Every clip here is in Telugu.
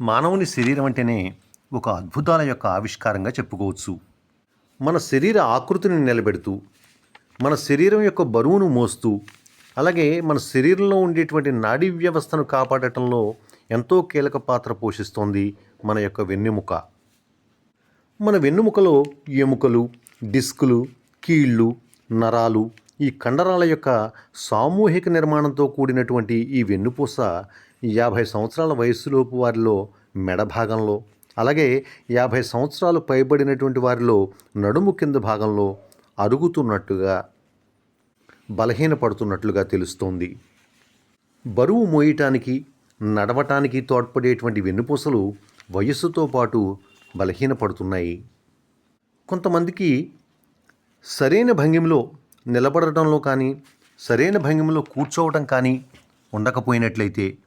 మానవుని శరీరం అంటేనే ఒక అద్భుతాల యొక్క ఆవిష్కారంగా చెప్పుకోవచ్చు. మన శరీర ఆకృతిని నిలబెడుతూ మన శరీరం యొక్క బరువును మోస్తూ అలాగే మన శరీరంలో ఉండేటువంటి నాడీ వ్యవస్థను కాపాడటంలో ఎంతో కీలక పాత్ర పోషిస్తోంది మన యొక్క వెన్నెముక. మన వెన్నుముకలో ఎముకలు డిస్కులు కీళ్ళు నరాలు ఈ కండరాల యొక్క సామూహిక నిర్మాణంతో కూడినటువంటి ఈ వెన్నుపూస యాభై సంవత్సరాల వయస్సులోపు వారిలో మెడ భాగంలో అలాగే యాభై సంవత్సరాలు పైబడినటువంటి వారిలో నడుము కింద భాగంలో అరుగుతున్నట్టుగా బలహీనపడుతున్నట్లుగా తెలుస్తోంది. బరువు మోయటానికి నడవటానికి తోడ్పడేటువంటి వెన్నుపూసలు వయస్సుతో పాటు బలహీనపడుతున్నాయి. కొంతమందికి సరైన భంగిమలో నిలబడటంలో కానీ సరైన భంగిమలో కూర్చోవటం కానీ ఉండకపోయినట్లయితే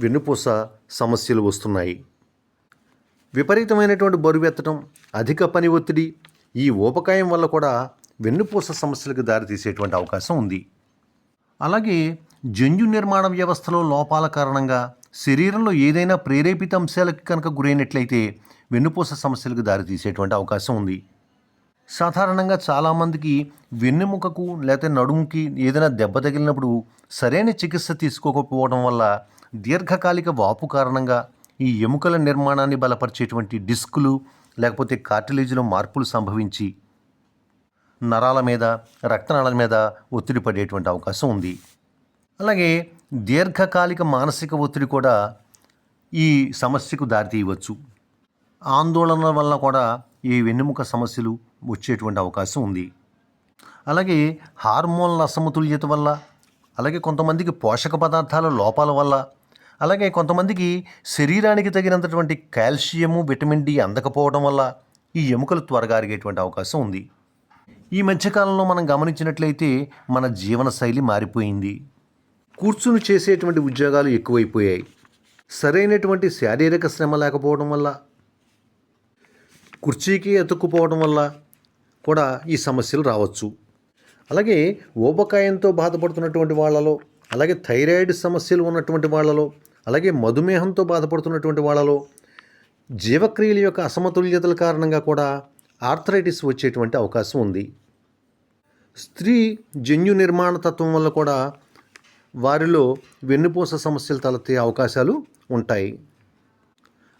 వెన్నుపూస సమస్యలు వస్తున్నాయి. విపరీతమైనటువంటి బరువు ఎత్తడం అధిక పని ఒత్తిడి ఈ ఊపకాయం వల్ల కూడా వెన్నుపూస సమస్యలకు దారితీసేటువంటి అవకాశం ఉంది. అలాగే జన్యు నిర్మాణ వ్యవస్థలో లోపాల కారణంగా శరీరంలో ఏదైనా ప్రేరేపిత అంశాలకు కనుక గురైనట్లయితే వెన్నుపూస సమస్యలకు దారితీసేటువంటి అవకాశం ఉంది. సాధారణంగా చాలామందికి వెన్నెముకకు లేకపోతే నడుముకి ఏదైనా దెబ్బ తగిలినప్పుడు సరైన చికిత్స తీసుకోకపోవడం వల్ల దీర్ఘకాలిక వాపు కారణంగా ఈ ఎముకల నిర్మాణాన్ని బలపరిచేటువంటి డిస్కులు లేకపోతే కార్టిలేజ్లో మార్పులు సంభవించి నరాల మీద రక్తనాళాల మీద ఒత్తిడి పడేటువంటి అవకాశం ఉంది. అలాగే దీర్ఘకాలిక మానసిక ఒత్తిడి కూడా ఈ సమస్యకు దారితీయవచ్చు. ఆందోళన వల్ల కూడా ఈ వెన్నెముక సమస్యలు వచ్చేటువంటి అవకాశం ఉంది. అలాగే హార్మోన్ల అసమతుల్యత వల్ల అలాగే కొంతమందికి పోషక పదార్థాల లోపాల వల్ల అలాగే కొంతమందికి శరీరానికి తగినంతటువంటి కాల్షియము విటమిన్ డి అందకపోవడం వల్ల ఈ ఎముకలు త్వరగా అరిగేటువంటి అవకాశం ఉంది. ఈ మధ్యకాలంలో మనం గమనించినట్లయితే మన జీవన శైలి మారిపోయింది. కూర్చుని చేసేటువంటి ఉద్యోగాలు ఎక్కువైపోయాయి. సరైనటువంటి శారీరక శ్రమ లేకపోవడం వల్ల కుర్చీకి ఎతుక్కుపోవడం వల్ల కూడా ఈ సమస్యలు రావచ్చు. అలాగే ఊబకాయంతో బాధపడుతున్నటువంటి వాళ్ళలో అలాగే థైరాయిడ్ సమస్యలు ఉన్నటువంటి వాళ్ళలో అలాగే మధుమేహంతో బాధపడుతున్నటువంటి వాళ్ళలో జీవక్రియల యొక్క అసమతుల్యతల కారణంగా కూడా ఆర్థరైటిస్ వచ్చేటువంటి అవకాశం ఉంది. స్త్రీ జన్యు నిర్మాణ తత్వం వల్ల కూడా వారిలో వెన్నుపూస సమస్యలు తలెత్తే అవకాశాలు ఉంటాయి.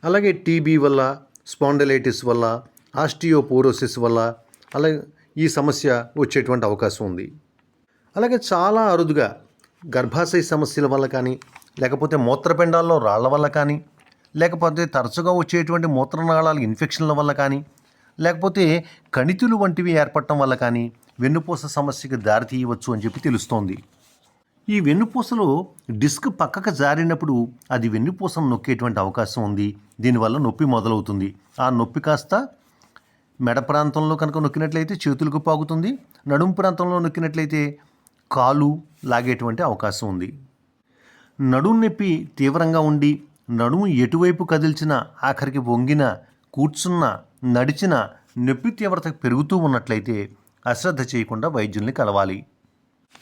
అలాగే టీబీ వల్ల స్పాండలైటిస్ వల్ల ఆస్టియోపోరోసిస్ వల్ల అలాగే ఈ సమస్య వచ్చేటువంటి అవకాశం ఉంది. అలాగే చాలా అరుదుగా గర్భాశయ సమస్యల వల్ల కానీ లేకపోతే మూత్రపిండాల్లో రాళ్ళ వల్ల కానీ లేకపోతే తరచుగా వచ్చేటువంటి మూత్రనాళాల ఇన్ఫెక్షన్ల వల్ల కానీ లేకపోతే కణితులు వంటివి ఏర్పడటం వల్ల కానీ వెన్నుపూస సమస్యకి దారితీయవచ్చు అని చెప్పి తెలుస్తోంది. ఈ వెన్నుపూసలో డిస్క్ పక్కకు జారినప్పుడు అది వెన్నుపూసను నొక్కేటువంటి అవకాశం ఉంది. దీనివల్ల నొప్పి మొదలవుతుంది. ఆ నొప్పి కాస్త మెడ ప్రాంతంలో కనుక నొక్కినట్లయితే చేతులకు పాగుతుంది నడుము ప్రాంతంలో నొక్కినట్లయితే కాలు లాగేటువంటి అవకాశం ఉంది. నడుము నొప్పి తీవ్రంగా ఉండి నడుము ఎటువైపు కదిల్చినా ఆఖరికి వంగినా కూర్చున్న నడిచిన నొప్పి తీవ్రత పెరుగుతూ ఉన్నట్లయితే అశ్రద్ధ చేయకుండా వైద్యుల్ని కలవాలి.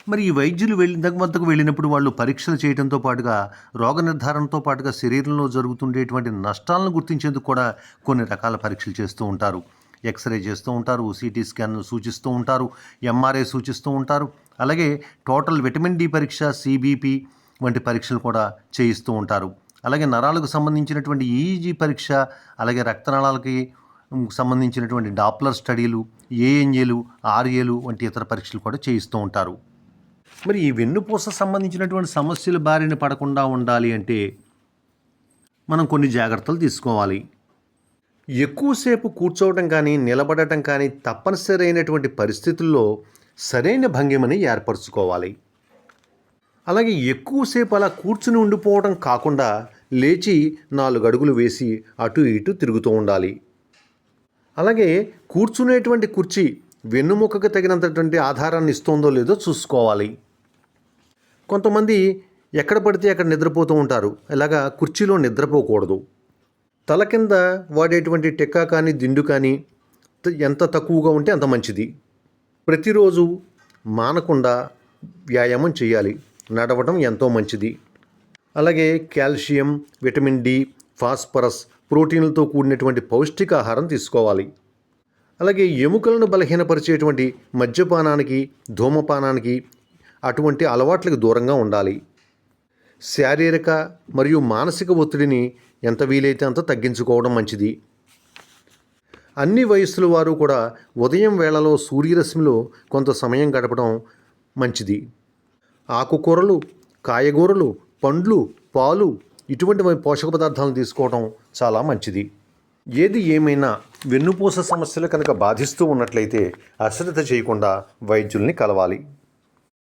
మరి ఈ వైద్యులు వెళ్ళి వద్దకు వెళ్ళినప్పుడు వాళ్ళు పరీక్షలు చేయడంతో పాటుగా రోగ నిర్ధారణతో పాటుగా శరీరంలో జరుగుతుండేటువంటి నష్టాలను గుర్తించేందుకు కూడా కొన్ని రకాల పరీక్షలు చేస్తూ ఉంటారు. ఎక్స్రే చేస్తూ ఉంటారు సిటీ స్కాన్ సూచిస్తూ ఉంటారు ఎంఆర్ఐ సూచిస్తూ ఉంటారు. అలాగే టోటల్ విటమిన్ డి పరీక్ష సిబిపి వంటి పరీక్షలు కూడా చేయిస్తూ ఉంటారు. అలాగే నరాలకు సంబంధించినటువంటి ఈఈజీ పరీక్ష అలాగే రక్తనాళాలకి సంబంధించినటువంటి డాప్లర్ స్టడీలు ఏఎన్ఏలు ఆర్ఏలు వంటి ఇతర పరీక్షలు కూడా చేయిస్తూ ఉంటారు. మరి ఈ వెన్నుపూస సంబంధించినటువంటి సమస్యలు బారిన పడకుండా ఉండాలి అంటే మనం కొన్ని జాగ్రత్తలు తీసుకోవాలి. ఎక్కువసేపు కూర్చోవటం కానీ నిలబడటం కానీ తప్పనిసరి అయినటువంటి పరిస్థితుల్లో సరైన భంగిమని ఏర్పరచుకోవాలి. అలాగే ఎక్కువసేపు అలా కూర్చుని ఉండిపోవడం కాకుండా లేచి నాలుగు అడుగులు వేసి అటు ఇటు తిరుగుతూ ఉండాలి. అలాగే కూర్చునేటువంటి కుర్చీ వెన్నుముకకు తగినంతటువంటి ఆధారాన్ని ఇస్తుందో లేదో చూసుకోవాలి. కొంతమంది ఎక్కడ పడితే అక్కడ నిద్రపోతూ ఉంటారు. ఇలాగా కుర్చీలో నిద్రపోకూడదు. తల కింద వాడేటువంటి టెక్కా కానీ దిండు కానీ ఎంత తక్కువగా ఉంటే అంత మంచిది. ప్రతిరోజు మానకుండా వ్యాయామం చేయాలి. నడవడం ఎంతో మంచిది. అలాగే కాల్షియం విటమిన్ డి ఫాస్ఫరస్ ప్రోటీన్లతో కూడినటువంటి పౌష్టికాహారం తీసుకోవాలి. అలాగే ఎముకలను బలహీనపరిచేటువంటి మద్యపానానికి ధూమపానానికి అటువంటి అలవాట్లకు దూరంగా ఉండాలి. శారీరక మరియు మానసిక ఒత్తిడిని ఎంత వీలైతే అంత తగ్గించుకోవడం మంచిది. అన్ని వయస్సుల వారు కూడా ఉదయం వేళలో సూర్యరశ్మిలో కొంత సమయం గడపడం మంచిది. ఆకుకూరలు కాయగూరలు పండ్లు పాలు ఇటువంటి పోషక పదార్థాలను తీసుకోవడం చాలా మంచిది. ఏది ఏమైనా వెన్నుపూస సమస్యలు కనుక బాధిస్తూ ఉన్నట్లయితే అశ్రద్ధ చేయకుండా వైద్యుల్ని కలవాలి.